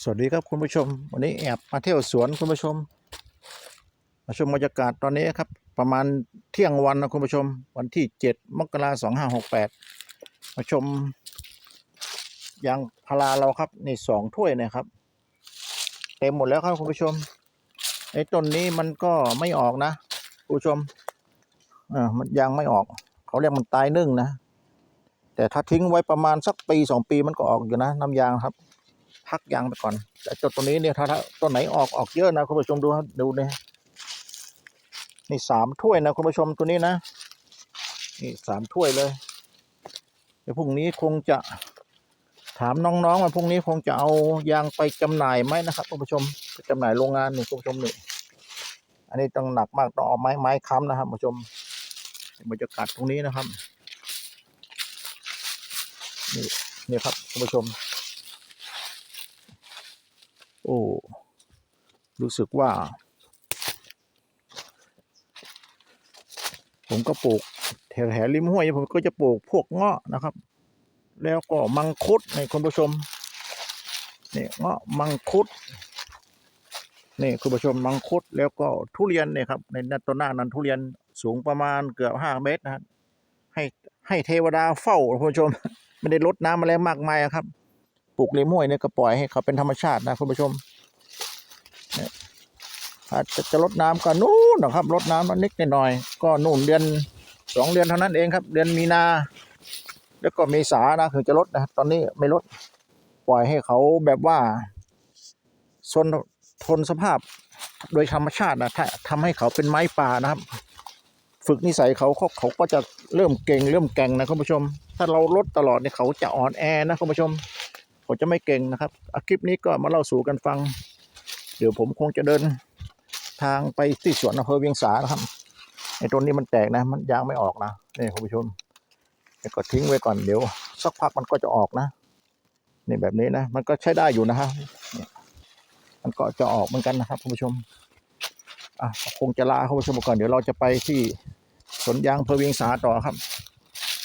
สวัสดีครับคุณผู้ชม วันนี้แอบมาเที่ยวสวนคุณผู้ชม มาชมบรรยากาศตอนนี้ครับ ประมาณเที่ยงวันนะคุณผู้ชม วันที่เจ็ดมกราสองห้าหกแปดมาชมยางพาราเราครับนี่สองถ้วยนะครับ เต็มหมดแล้วครับคุณผู้ชมไอ้ต้นนี้มันก็ไม่ออกนะคุณผู้ชมอ่ามันยังไม่ออก เขาเรียกมันตายนึ่งนะแต่ถ้าทิ้งไว้ประมาณสักปีสองปีมันก็ออกอยู่นะน้ำยางครับ พักยางไปก่อน แต่จุดตัวนี้เนี่ยถ้าต้นไหนออกออกเยอะนะคุณผู้ชมดูดูเนี่ยนี่สามถ้วยนะคุณผู้ชมตัวนี้นะ นี่สามถ้วยเลย เดี๋ยวพรุ่งนี้คงจะถามน้องๆว่าพรุ่งนี้คงจะเอายางไปจำหน่ายไหมนะครับคุณผู้ชมไปจำหน่ายโรงงานนี่คุณผู้ชมนี่อันนี้ต้องหนักมากต้องเอาไม้ไม้ค้ำนะครับคุณผู้ชมบรรยากาศตรงนี้นะครับ นี่นี่ครับคุณผู้ชม โอ้ รู้สึกว่า ผมก็ปลูกแถวแถวริมห้วยผมก็จะปลูกพวกเงาะนะครับ แล้วก็มังคุดในคุณผู้ชมนี่เงาะมังคุดนี่คุณผู้ชมมังคุดแล้วก็ทุเรียนเนี่ยครับในนันต้นหน้านั้นทุเรียนสูงประมาณเกือบห้าเมตรนะครับให้ให้เทวดาเฝ้าคุณผู้ชมไม่ได้ลดน้ำอะไรมากมายครับ ปลูกเลมวยเนี่ยก็ปล่อยให้เขาเป็นธรรมชาตินะคุณผู้ชมเนี่ยอาจจะจะลดน้ำก็นู่นนะครับลดน้ำนิดหน่อย ก็นู่นเดือนสองเดือนเท่านั้นเองครับ เดือนมีนา แล้วก็เมษานะถึงจะลดนะตอนนี้ไม่ลดปล่อยให้เขาแบบว่าทนทนสภาพโดยธรรมชาตินะถ้าทำให้เขาเป็นไม้ป่านะครับ ฝึกนิสัยเขาเขาเขาก็จะเริ่มเก่งเริ่มแก่งนะคุณผู้ชม ถ้าเราลดตลอดเนี่ยเขาจะอ่อนแอนะคุณผู้ชม เขาจะไม่เก่งนะครับอคลิปนี้ก็มาเล่าสู่กันฟัง เดี๋ยวผมคงจะเดินทางไปที่สวนอำเภอเวียงสานะครับไอ้ต้นนี้มันแตกนะ มันยางไม่ออกนะนี่คุณผู้ชมก็ทิ้งไว้ก่อนเดี๋ยวสักพักมันก็จะออกนะนี่แบบนี้นะ มันก็ใช้ได้อยู่นะครับมันก็จะออกเหมือนกันนะครับคุณผู้ชมอะคงจะลาคุณผู้ชมก่อนเดี๋ยวเราจะไปที่สวนยางอเภอเวียงสาต่อครับ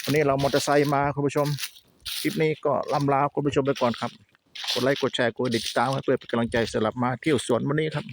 วันนี้เรามอเตอร์ไซค์มาคุณผู้ชม คลิปนี้ก็ลำลาคุณผู้ชมไปก่อนครับ กดไลค์กดแชร์กดติดตามให้เพื่อเป็นกำลังใจสำหรับมาเที่ยวสวนวันนี้ครับ